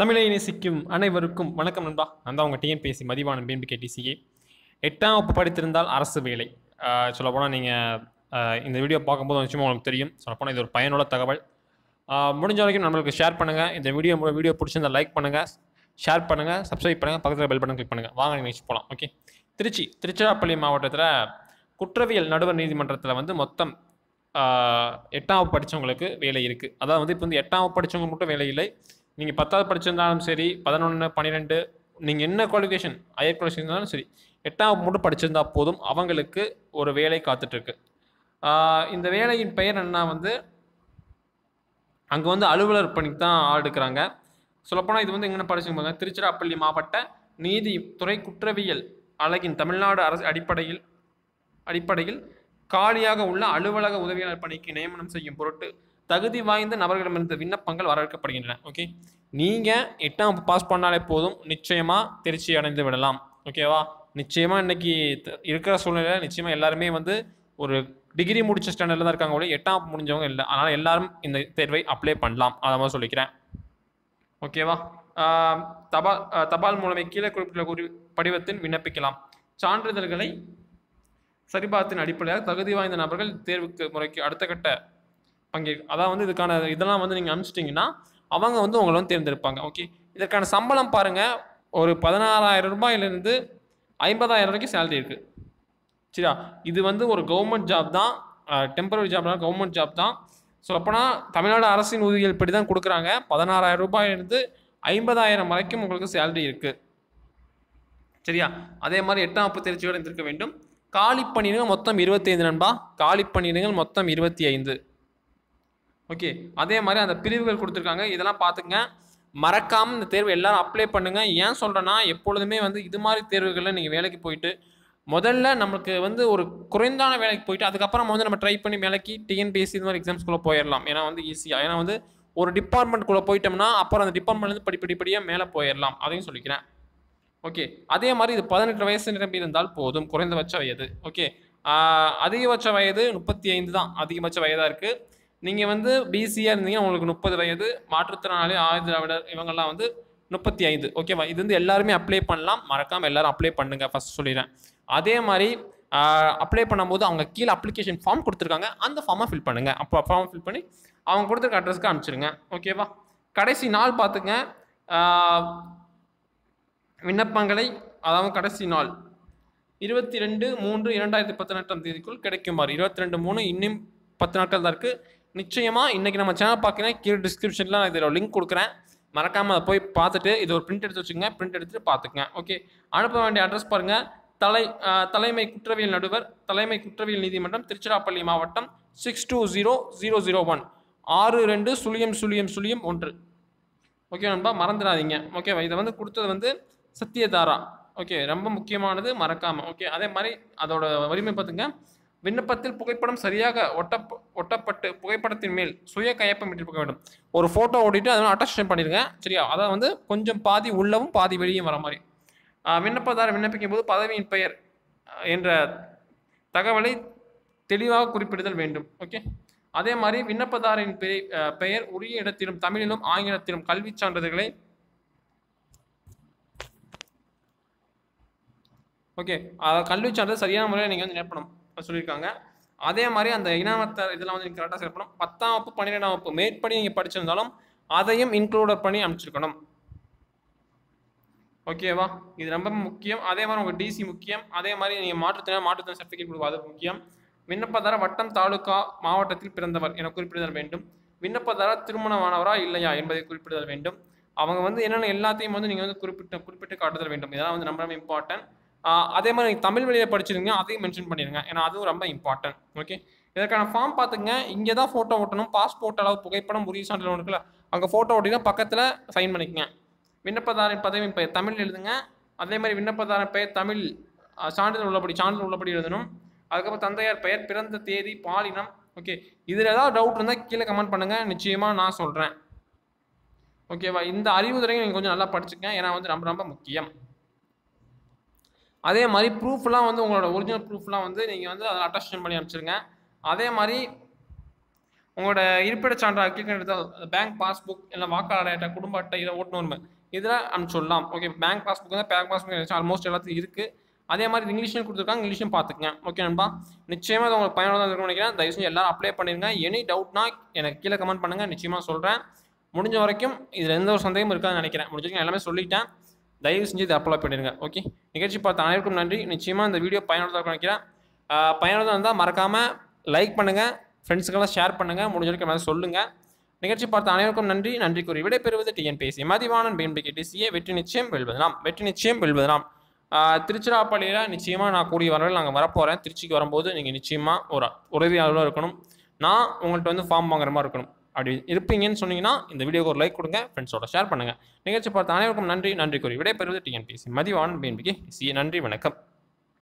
தமிழை நேசிக்கும் அனைவருக்கும் வணக்கம் நண்பா. நான் தான் உங்கள் டிஎன்பிஎஸ்சி மதிவான பிஎன்பி டிசிஏ எட்டாம் வகுப்பு படித்திருந்தால் அரசு வேலை. சொல்லப்போனால் நீங்கள் இந்த வீடியோ பார்க்கும்போது நிச்சயமாக உங்களுக்கு தெரியும். சொல்லப்போனால் இது ஒரு பயனுள்ள தகவல். முடிஞ்ச வரைக்கும் நம்மளுக்கு ஷேர் பண்ணுங்கள் இந்த வீடியோ வீடியோ பிடிச்சிருந்தா லைக் பண்ணுங்கள் ஷேர் பண்ணுங்கள் சப்ஸ்கிரைப் பண்ணுங்கள் பக்கத்தில் பெல் பட்டன் கிளிக் பண்ணுங்கள் வாங்க நீங்கள் போகலாம் ஓகே திருச்சி திருச்சிராப்பள்ளி மாவட்டத்தில் குற்றவியல் நடுவர் நீதிமன்றத்தில் வந்து மொத்தம் எட்டாம் வகுப்பு படித்தவங்களுக்கு வேலை இருக்குது அதாவது வந்து இப்போ வந்து எட்டாம் வகுப்பு படித்தவங்க மட்டும் வேலை இல்லை. நீங்கள் பத்தாவது படிச்சிருந்தாலும் சரி பதினொன்று பன்னிரெண்டு நீங்கள் என்ன குவாலிஃபிகேஷன் ஹையர் குவாலிஃபிகேஷன் இருந்தாலும் சரி எட்டாம் மட்டும் படிச்சிருந்தா போதும். அவங்களுக்கு ஒரு வேலை காத்துட்ருக்கு. இந்த வேலையின் பெயர் என்ன வந்து அங்கே வந்து அலுவலர் பணிக்கு தான் ஆள் எடுக்கிறாங்க. சொல்லப்போனால் இது வந்து எங்கே படிச்சுங்க திருச்சிராப்பள்ளி மாவட்ட துறை குற்றவியல் அழகின் தமிழ்நாடு அரசு அடிப்படையில் அடிப்படையில் காலியாக உள்ள அலுவலக உதவியாளர் பணிக்கு நியமனம் செய்யும் பொருட்டு தகுதி வாய்ந்த நபர்களிடமிருந்து விண்ணப்பங்கள் வரவேற்கப்படுகின்றன ஓகே நீங்கள் எட்டாம் பாஸ் பண்ணாலே போதும். நிச்சயமாக திருச்சி அடைந்து விடலாம் ஓகேவா நிச்சயமாக இன்னைக்கு இருக்கிற சூழ்நிலையில் நிச்சயமாக எல்லாருமே வந்து ஒரு டிகிரி முடிச்ச ஸ்டாண்டர்டில் தான் இருக்காங்க கூட எட்டாம் முடிஞ்சவங்க இல்லை. அதனால் எல்லாரும் இந்த தேர்வை அப்ளை பண்ணலாம். அதை மாதிரி சொல்லிக்கிறேன். ஓகேவா தபால் தபால் மூலமே கீழே குறிப்பிட்ட குறி படிவத்தில் விண்ணப்பிக்கலாம். சான்றிதழ்களை சரிபார்த்தின் அடிப்படையாக தகுதி வாய்ந்த நபர்கள் தேர்வுக்கு முறைக்கு அடுத்த கட்ட பங்கே அதான் வந்து இதுக்கான இதெல்லாம் வந்து நீங்கள் அனுப்பிச்சிட்டிங்கன்னா அவங்க வந்து உங்களை வந்து தேர்ந்தெடுப்பாங்க. ஓகே இதற்கான சம்பளம் பாருங்கள் ஒரு பதினாறாயிரம் ரூபாயிலேருந்து ஐம்பதாயிரம் வரைக்கும் சேலரி இருக்குது சரியா? இது வந்து ஒரு கவர்மெண்ட் ஜாப் தான். டெம்பரரி ஜாப்னா கவர்மெண்ட் ஜாப் தான். சொல்லப்போனால் தமிழ்நாடு அரசின் ஊதியல் இப்படி தான் கொடுக்குறாங்க. பதினாறாயிரம் ரூபாயிலிருந்து ஐம்பதாயிரம் வரைக்கும் உங்களுக்கு சேலரி இருக்குது சரியா? அதே மாதிரி எட்டாம் வகுப்பு தேர்ச்சியோடு இருந்திருக்க வேண்டும். காலி பணியிடங்கள் மொத்தம் இருபத்தி ஐந்து நண்பா. காலி பணியிடங்கள் மொத்தம் இருபத்தி ஐந்து. ஓகே அதே மாதிரி அந்த பிரிவுகள் கொடுத்துருக்காங்க. இதெல்லாம் பார்த்துங்க மறக்காமல் இந்த தேர்வு எல்லாரும் அப்ளை பண்ணுங்க. ஏன் சொல்கிறேன்னா எப்பொழுதுமே வந்து இது மாதிரி தேர்வுகளில் நீங்கள் வேலைக்கு போயிட்டு முதல்ல நமக்கு வந்து ஒரு குறைந்தான வேலைக்கு போயிட்டு அதுக்கப்புறம் வந்து நம்ம ட்ரை பண்ணி வேலைக்கு டிஎன்பிஎஸ்சி இது மாதிரி எக்ஸாம்ஸ்குள்ளே போயிடலாம் ஏன்னா வந்து ஈஸியாக ஏன்னா வந்து ஒரு டிபார்ட்மெண்ட்குள்ளே போயிட்டோம்னா அப்புறம் அந்த டிபார்ட்மெண்ட்லேருந்து படிப்படிப்படியாக மேலே போயிடலாம் அதையும் சொல்லிக்கிறேன். ஓகே அதே மாதிரி இது பதினெட்டு வயசு நிரம்பி இருந்தால் போதும். குறைந்தபட்ச வயது. ஓகே அதிகபட்ச வயது முப்பத்தி ஐந்து தான். அதிகபட்ச வயதாக இருக்குது நீங்கள் வந்து பிசியாக இருந்தீங்கன்னா உங்களுக்கு முப்பது வயது மாற்றுத்திறனாளி ஆயுத திராவிடர் இவங்கெல்லாம் வந்து முப்பத்தி ஐந்து. ஓகேவா இது வந்து எல்லாருமே அப்ளை பண்ணலாம். மறக்காமல் எல்லாரும் அப்ளை பண்ணுங்க. ஃபஸ்ட் சொல்லிடுறேன். அதே மாதிரி அப்ளை பண்ணும்போது அவங்க கீழே அப்ளிகேஷன் ஃபார்ம் கொடுத்துருக்காங்க. அந்த ஃபார்மை ஃபில் பண்ணுங்க. அப்போ ஃபார்ம் ஃபில் பண்ணி அவங்க கொடுத்துருக்க அட்ரஸ்க்கு அனுப்பிச்சிடுங்க. ஓகேவா கடைசி நாள் பார்த்துங்க. விண்ணப்பங்களை அதாவது கடைசி நாள். இருபத்தி ரெண்டு மூன்று இரண்டாயிரத்தி பதினெட்டாம் தேதிக்குள் கிடைக்குமாறு. இருபத்தி ரெண்டு மூணு இன்னும் பத்து நாட்கள் தான் இருக்குது நிச்சயமாக இன்றைக்கி நம்ம சேனல் பார்க்குறேன். கீழே டிஸ்கிரிப்ஷனில் நான் இதில் லிங்க் கொடுக்குறேன். மறக்காமல் அதை போய் பார்த்துட்டு இது ஒரு பிரிண்ட் எடுத்து வச்சுங்க பிரிண்ட் எடுத்துட்டு பார்த்துக்குங்க. ஓகே அனுப்ப வேண்டிய அட்ரஸ் பாருங்கள் தலை தலைமை குற்றவியல் நடுவர் தலைமை குற்றவியல் நீதிமன்றம் திருச்சிராப்பள்ளி மாவட்டம் six two zero zero zero one ஆறு ரெண்டு சுழியம் சுழியம் சுழியம் ஒன்று. ஓகே நண்பா? மறந்துடாதீங்க. ஓகேவா இதை வந்து கொடுத்தது வந்து சத்யதாரா. ஓகே ரொம்ப முக்கியமானது மறக்காமல் ஓகே அதே மாதிரி அதோட வலிமை பார்த்துங்க. விண்ணப்பத்தில் புகைப்படம் சரியாக ஒட்டப்ப ஒட்டப்பட்டு புகைப்படத்தின் மேல் சுய கையப்பம் இட்டிருக்க வேண்டும். ஒரு ஃபோட்டோ ஓட்டிட்டு அதனால் அட்டாச் பண்ணிடுங்க. சரியா? அதான் வந்து கொஞ்சம் பாதி உள்ளவும் பாதி வெளியும் வர மாதிரி. விண்ணப்பதாரர் விண்ணப்பிக்கும் போது பதவியின் பெயர் என்ற தகவலை தெளிவாக குறிப்பிடுதல் வேண்டும். ஓகே? அதே மாதிரி விண்ணப்பதாரின் பெயர் பெயர் உரிய இடத்திலும் தமிழிலும் ஆங்கிலத்திலும் கல்விச் சான்றிதழ்களை ஓகே? கல்விச் சான்றிதழ் சரியான முறையில் நீங்கள் வந்து நிரப்பணும். சொல்லியிருக்காங்க. அதே மாதிரி அந்த இனாமத்தை இதெல்லாம் வந்து நீங்கள் கரெக்டாக சேர்க்கணும் பத்தாம் வகுப்பு பன்னிரெண்டாம் வகுப்பு மேற்படி நீங்கள் படிச்சிருந்தாலும் அதையும் இன்க்ளூட் பண்ணி அனுப்பிச்சிருக்கணும். ஓகேவா இது ரொம்ப முக்கியம். அதே மாதிரி உங்கள் டிசி முக்கியம். அதே மாதிரி நீங்கள் மாற்றுத்திறன் மாற்றுத்திறன் சர்டிஃபிகேட் கொடுக்கும் அது முக்கியம். விண்ணப்பதார வட்டம் தாலுகா மாவட்டத்தில் பிறந்தவர் என குறிப்பிடுதல் வேண்டும். விண்ணப்பதார திருமணமானவரா இல்லையா என்பதை குறிப்பிடுதல் வேண்டும். அவங்க வந்து என்னென்ன எல்லாத்தையும் வந்து நீங்கள் வந்து குறிப்பிட்ட குறிப்பிட்டு காட்டுதல் வேண்டும். இதெல்லாம் வந்து ரொம்ப ரொம்ப இம்பார்ட்டன்ட் அதே மாதிரி நீங்கள் தமிழ் வழியில் படிச்சிருங்க அதையும் மென்ஷன் பண்ணிடுங்க ஏன்னா அதுவும் ரொம்ப இம்பார்ட்டன்ட் ஓகே இதற்கான ஃபார்ம் பார்த்துங்க இங்கே தான் ஃபோட்டோ ஓட்டணும் பாஸ்போர்ட் அளவு புகைப்படம் உரிய சான்றிதழ் ஒன்று இருக்குல்ல அங்கே ஃபோட்டோ ஓட்டினா பக்கத்தில் சைன் பண்ணிக்கங்க. விண்ணப்பதாரின் பதவி பெயர் தமிழ் எழுதுங்க. அதே மாதிரி விண்ணப்பதாரன் பெயர் தமிழ் சான்றிதழ் உள்ளபடி சான்றிதழ் உள்ளபடி எழுதணும். அதுக்கப்புறம் தந்தையார் பெயர் பிறந்த தேதி பாலினம் ஓகே இதில் ஏதாவது டவுட் இருந்தால் கீழே கமெண்ட் பண்ணுங்கள் நிச்சயமாக நான் சொல்கிறேன் ஓகேவா இந்த அறிவுரையும் நீங்கள் கொஞ்சம் நல்லா படிச்சுக்கங்க. ஏன்னா வந்து ரொம்ப ரொம்ப முக்கியம். அதே மாதிரி ப்ரூஃப்லாம் வந்து உங்களோட ஒரிஜினல் ப்ரூஃப்லாம் வந்து நீங்கள் வந்து அதில் அட்டாச்மெண்ட் பண்ணி அனுப்பிச்சிருங்க. அதே மாதிரி உங்களோட இருப்பிடச் சான்று எடுத்தால் பேங்க் பாஸ்புக் இல்லை வாக்காளர் அட்டை குடும்ப அட்டை இதை ஓட்டுநர் இதில் அனுப்பிச்சுடலாம் ஓகே பேங்க் பாஸ்புக் வந்து பேங்க் பாஸ்புக் ஆல்மோஸ்ட் எல்லாத்துக்கும் இருக்குது அதே மாதிரி இங்கிலீஷ்லையும் கொடுத்துருக்காங்க. இங்கிலீஷும் பார்த்துக்கங்க. ஓகே நண்பா? நிச்சயமாக அது உங்களுக்கு பயனுள்ளதாக இருக்கும்னு நினைக்கிறேன். தயவு செஞ்சு எல்லாரும் அப்ளை பண்ணிருங்க. எனி டவுட்னா எனக்கு கீழே கமெண்ட் பண்ணுங்கள் நிச்சயமாக சொல்கிறேன் முடிஞ்ச வரைக்கும் இதில் எந்த ஒரு சந்தேகமும் இருக்காதுன்னு நினைக்கிறேன். முடிஞ்ச வரைக்கும் எல்லாமே சொல்லிட்டேன். தயவு செஞ்சு இதை அப்ளை பண்ணிடுங்க. ஓகே நிகழ்ச்சி பார்த்த அனைவருக்கும் நன்றி. நிச்சயமாக இந்த வீடியோ பயனுள்ளதாக நினைக்கிறேன். பயனுள்ளதாக இருந்தால் மறக்காமல் லைக் பண்ணுங்கள் ஃப்ரெண்ட்ஸுக்கெல்லாம் ஷேர் பண்ணுங்கள் முடிஞ்ச வரைக்கும் சொல்லுங்கள் நிகழ்ச்சி பார்த்த அனைவருக்கும் நன்றி. நன்றி கூறி விடைபெறுவது டிஎன்பிஎஸ்சி. மதிவானன் பிஎன்பிகே டிசிஏ வெற்றி நிச்சயம் வெல்வதுனாம் வெற்றி நிச்சயம் வெல்வதுனாம் திருச்சிராப்பள்ளியில் நிச்சயமாக நான் கூடிய வரவில் நாங்கள் வரப்போகிறேன் திருச்சிக்கு வரும்போது நீங்கள் நிச்சயமாக ஒரு உதவியாளராக இருக்கணும். நான் உங்கள்கிட்ட வந்து ஃபார்ம் வாங்குற மாதிரி இருக்கணும். அப்படி இருப்பீங்கன்னு சொன்னீங்கன்னா இந்த வீடியோக்கு ஒரு லைக் கொடுங்க ஃப்ரெண்ட்ஸோட ஷேர் பண்ணுங்கள் நிகழ்ச்சி பார்த்த அனைவருக்கும் நன்றி. நன்றி கூறி விடைபெறுவது டிஎன்பிஎஸ்சி மதிவானன் பிஎன்பிக்கு சி நன்றி வணக்கம்.